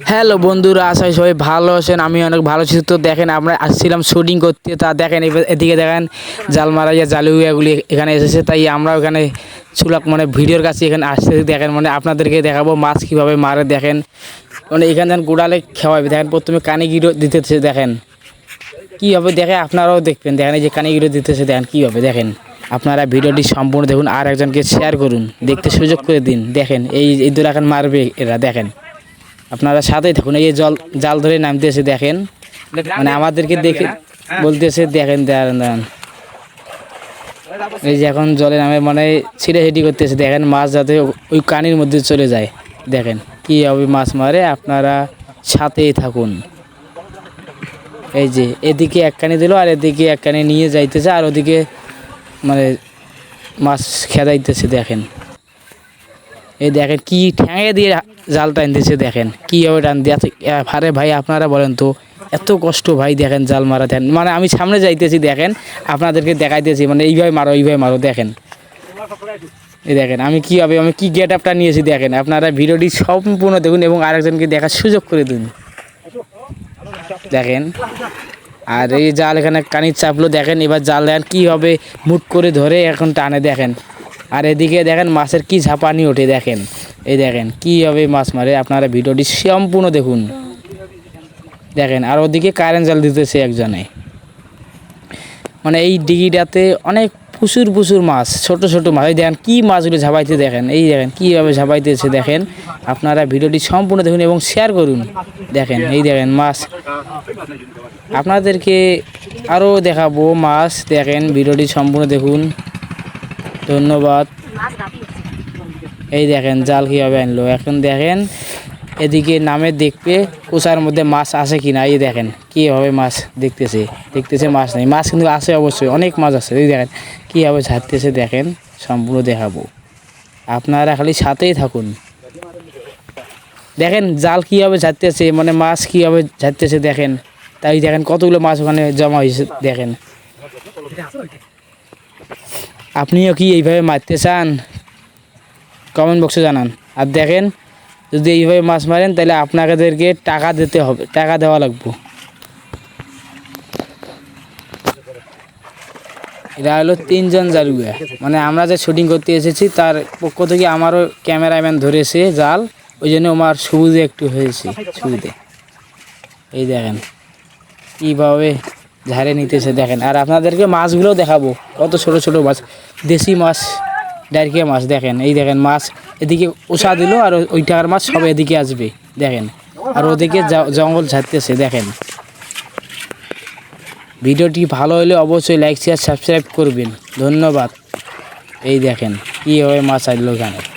Hello বন্ধুরা, আশা সবাই ভালো আছেন, আমি অনেক ভালো আছি। তো দেখেন, আমরা আসছিলাম শুটিং করতে, তা দেখেন এদিকে দেখেন জাল মারা ইয়া জালুয়াগুলি এখানে এসেছে, তাই আমরা ওখানে চুলাক মানে ভিডিওর কাছে এখানে আসতে দেখেন মানে আপনাদেরকে দেখাবো মাছ কীভাবে মারে, দেখেন। মানে এখানে দেখেন, গোড়ালে খাওয়াবে। দেখেন, প্রথমে কানে গিরো দিতেছে, দেখেন। কীভাবে দেখে, আপনারাও দেখবেন। দেখেন, এই যে কানে গিরো দিতেছে, দেখেন, কীভাবে দেখেন। আপনারা ভিডিওটি সম্পূর্ণ দেখুন, আর একজনকে শেয়ার করুন। দেখতে সুযোগ করে দিন। দেখেন, এই এই দূর এখন মারবে এরা, দেখেন। আপনারা সাথেই থাকুন। এই যে জল জাল ধরে নামতেছে দেখেন। মানে আমাদেরকে দেখে বলতেছে দেখেন দাঁড়ান দাঁড়ান এই যে এখন জলে নামে মানে ছিঁড়ে হেঁটি করতেছে দেখেন মাছ যাতে ওই কানির মধ্যে চলে যায়। দেখেন কীভাবে মাছ মারে আপনারা সাথেই থাকুন। এই যে এদিকে এক কানি দিল আর এদিকে এক কানি নিয়ে যাইতেছে আর ওদিকে মানে মাছ খেদাইতেছে দেখেন। এই দেখেন কি ঠ্যাঙে দিয়ে জাল টানতেছে দেখেন। কীভাবে টান দিয়ে আরে ভাই, আপনারা বলেন তো, এত কষ্ট ভাই দেখেন জাল মারা দেন। মানে আমি সামনে যাইতেছি, দেখেন, আপনাদেরকে দেখাইতেছি মানে এইভাবে মারো এইভাবে মারো, দেখেন। এই দেখেন, আমি কীভাবে আমি কী গেট আপটা নিয়েছি, দেখেন। আপনারা ভিডিওটি সম্পূর্ণ দেখুন এবং আরেকজনকে দেখার সুযোগ করে দিন। দেখেন, আর এই জাল এখানে কানির চাপলো, দেখেন, এবার জাল দেখেন কীভাবে মুট করে ধরে এখন টানে, দেখেন। আর এদিকে দেখেন, মাছের কি ঝাপানি ওঠে, দেখেন। এই দেখেন, কীভাবে মাছ মারে, আপনারা ভিডিওটি সম্পূর্ণ দেখুন। দেখেন, আর ওদিকে কারেন্ট জাল দিতেছে একজনে। মানে এই ডিগিটাতে অনেক প্রচুর প্রচুর মাছ, ছোট ছোট মাছ। এই দেখেন, কী মাছগুলো ঝাপাইতে দেখেন, এই দেখেন, কীভাবে ঝাপাইতেছে দেখেন। আপনারা ভিডিওটি সম্পূর্ণ দেখুন এবং শেয়ার করুন। দেখেন, এই দেখেন, মাছ। আপনাদেরকে আরও দেখাবো মাছ। দেখেন, ভিডিওটি সম্পূর্ণ দেখুন। ধন্যবাদ। এই দেখেন, জাল কীভাবে আনলো? এখন দেখেন, এদিকে নামে দেখবে কুচার মধ্যে মাছ আছে কি না এই দেখেন, কীভাবে মাছ দেখতেছে? দেখতেছে মাছ নেই। মাছ কিন্তু আছে অবশ্যই, অনেক মাছ আছে। এই দেখেন, কীভাবে ঝাড়তেছে দেখেন, সম্পূর্ণ দেখাবো। আপনারা খালি সাথেই থাকুন। দেখেন, জাল কীভাবে ঝাড়তেছে মানে মাছ কীভাবে ঝাড়তেছে দেখেন। তাই দেখেন, কতগুলো মাছ ওখানে জমা হয়েছে দেখেন। আপনিও কি এইভাবে মারতে চান? কমেন্ট বক্সে জানান। আর দেখেন, যদি এইভাবে মাছ মারেন, তাহলে আপনাদেরকে টাকা দিতে হবে, টাকা দেওয়া লাগবে। এরা হলো তিনজন জালুয়া মানে আমরা যে শুটিং করতে এসেছি, তার পক্ষ থেকে আমারও ক্যামেরাম্যান ধরেছে জাল, ওই জন্য আমার সুবিধে একটু হয়েছে সুবিধে এই দেখেন, কীভাবে ঝাড়ে নিতেছে, দেখেন। আর আপনাদেরকে মাছগুলোও দেখাবো, কত ছোট ছোট মাছ, দেশি মাছ। ডাইরিয়া মাছ দেখেন, এই দেখেন মাছ, এদিকে উষা দিল আর ওই- টাকার মাছ সব এদিকে আসবে, দেখেন। আর ওদিকে জঙ্গল ছাড়তেছে দেখেন। ভিডিওটি ভালো হলে অবশ্যই লাইক শেয়ার সাবস্ক্রাইব করবেন। ধন্যবাদ। এই দেখেন কীভাবে মাছ আসলো এখানে।